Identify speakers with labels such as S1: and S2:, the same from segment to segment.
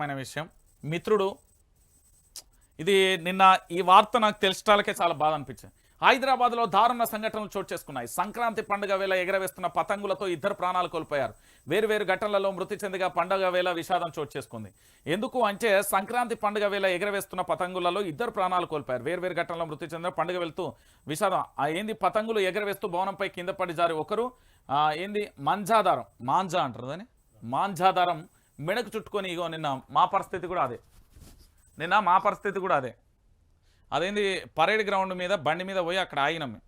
S1: మైన విషయం. మిత్రుడు ఇది నిన్న ఈ వార్త నాకు తెలిసటాలకే చాలా బాధ అనిపించింది. హైదరాబాద్లో దారుణ సంఘటనలు చోటు చేసుకున్నాయి. సంక్రాంతి పండుగ వేళ ఎగరవేస్తున్న పతంగులతో ఇద్దరు ప్రాణాలు కోల్పోయారు. వేరు వేరు ఘటనలలో మృతి చెందిగా పండుగ వేళ విషాదం చోటు చేసుకుంది. ఎందుకు అంటే సంక్రాంతి పండుగ వేళ ఎగరవేస్తున్న పతంగులలో ఇద్దరు ప్రాణాలు కోల్పోయారు. వేరువేరు వేరు ఘటనలో మృతి చెందిన పండుగ వెళ్తూ విషాదం. ఏంది పతంగులు ఎగరవేస్తూ భవనంపై కింద పడి జారి ఒకరు ఏంది మంజాదారం. మాంజా అంటారు దాన్ని? మాంజాదారం మెడకు చుట్టుకొని ఇగో నిన్న మా పరిస్థితి కూడా అదే. నిన్న మా పరిస్థితి కూడా అదే. అదేంది పరేడ్ గ్రౌండ్ మీద బండి మీద పోయి అక్కడ ఆగినాం మేము.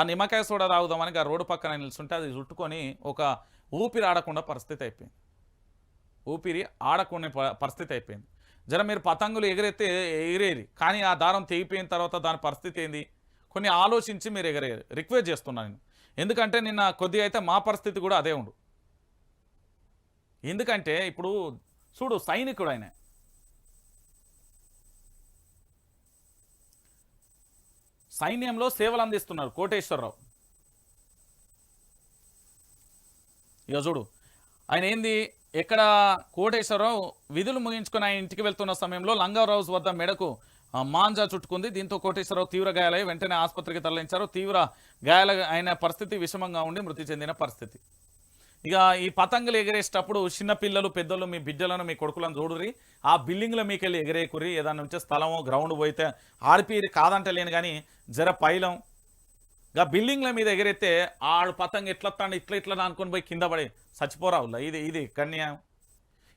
S1: ఆ నిమ్మకాయ సోడా తాగుదామని ఆ రోడ్డు పక్కన నిల్చుంటే అది చుట్టుకొని ఒక ఊపిరి ఆడకుండా పరిస్థితి అయిపోయింది. ఊపిరి ఆడకునే ప- పరిస్థితి అయిపోయింది. జర మీరు పతంగులు ఎగిరెత్తే ఎగిరేది కానీ ఆ దారం తెగిపోయిన తర్వాత దాని పరిస్థితి ఏంది? కొన్ని ఆలోచించి మీరు ఎగరేరు రిక్వెస్ట్ చేస్తున్నాను నేను. ఎందుకంటే నిన్న కొద్దిగా అయితే మా పరిస్థితి కూడా అదే ఉండు. ఎందుకంటే ఇప్పుడు చూడు సైనికుడు ఆయన సైన్యంలో సేవలు అందిస్తున్నారు కోటేశ్వరరావు. ఇక చూడు ఆయన ఏంది? ఎక్కడ కోటేశ్వరరావు విధులు ముగించుకొని ఆయన ఇంటికి వెళ్తున్న సమయంలో లంగర్ వద్ద మెడకు మాంజా చుట్టుకుంది. దీంతో కోటేశ్వరరావు తీవ్ర గాయాలై వెంటనే ఆసుపత్రికి తరలించారు. తీవ్ర గాయాల అయిన పరిస్థితి విషమంగా ఉండి మృతి చెందిన పరిస్థితి. ఇక ఈ పతంగులు ఎగరేసేటప్పుడు చిన్నపిల్లలు పెద్దలు మీ బిడ్డలను మీ కొడుకులను చూడురి ఆ బిల్డింగ్లో మీకు వెళ్ళి ఎగరేకురి ఏదైనా ఉంటే స్థలమో గ్రౌండ్ పోయితే ఆడిపి కాదంటలేను కానీ జర పైలం. ఇక బిల్డింగ్ల మీద ఎగరైతే ఆడు పతంగ ఎట్లా ఇట్లా ఇట్లా అనుకొని పోయి కింద పడి చచ్చిపోరావులా ఇది ఇది కన్యా.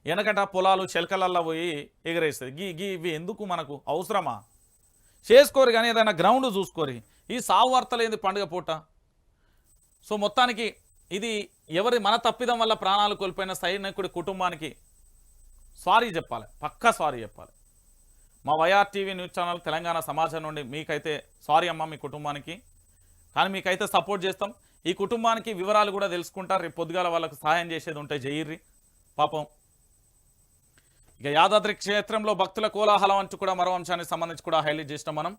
S1: వెనకట పొలాలు చెలకలల్లో పోయి ఎగరేస్తుంది గీ గీ ఇవి ఎందుకు మనకు? అవసరమా? చేసుకోరు కానీ ఏదైనా గ్రౌండ్ చూసుకోరి ఈ సావు వార్తలేంది పండుగ పూట? సో మొత్తానికి ఇది ఎవరి మన తప్పిదం వల్ల ప్రాణాలు కోల్పోయిన సైనికుడి కుటుంబానికి సారీ చెప్పాలి పక్కా సారీ చెప్పాలి. మా YR TV news channel Telangana సమాజం నుండి మీకైతే సారీ అమ్మ మీ కుటుంబానికి. కానీ మీకైతే సపోర్ట్ చేస్తాం. ఈ కుటుంబానికి వివరాలు కూడా తెలుసుకుంటారు. రేపు పొద్దుగాల వాళ్ళకు సహాయం చేసేది ఉంటే జయిర్రి పాపం ఇక యాదాద్రి క్షేత్రంలో భక్తుల కోలాహలం అంటూ కూడా మరో అంశానికి సంబంధించి కూడా హైలైట్ చేసినాం మనం.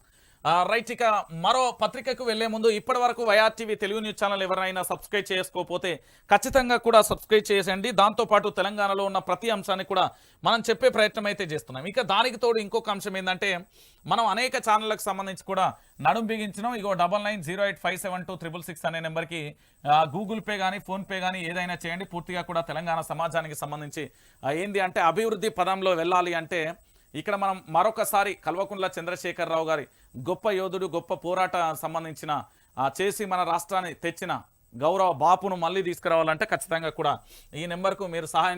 S1: రైట్ ఇక మరో పత్రికకు వెళ్ళే ముందు ఇప్పటి వరకు వైఆర్టీవీ తెలుగు న్యూస్ ఛానల్ ఎవరైనా సబ్స్క్రైబ్ చేసుకోకపోతే ఖచ్చితంగా కూడా సబ్స్క్రైబ్ చేసేయండి. దాంతోపాటు తెలంగాణలో ఉన్న ప్రతి అంశాన్ని కూడా మనం చెప్పే ప్రయత్నం అయితే చేస్తున్నాం. ఇక దానికి తోడు ఇంకొక అంశం ఏంటంటే మనం అనేక ఛానళ్ళకు సంబంధించి కూడా నడుం బిగించినాం. ఇగో double nine zero eight five seven two triple six అనే నెంబర్కి గూగుల్ పే కానీ ఫోన్పే కానీ ఏదైనా చేయండి. పూర్తిగా కూడా తెలంగాణ సమాజానికి సంబంధించి ఏంది అంటే అభివృద్ధి పదంలో వెళ్ళాలి అంటే ఇక్కడ మనం మరొకసారి కల్వకుంట్ల చంద్రశేఖరరావు గారి గొప్ప యోధుడు గొప్ప పోరాట సంబంధించిన చేసి మన రాష్ట్రాన్ని తెచ్చిన గౌరవ బాపును మళ్ళీ తీసుకురావాలంటే ఖచ్చితంగా కూడా ఈ నెంబర్కు మీరు సహాయం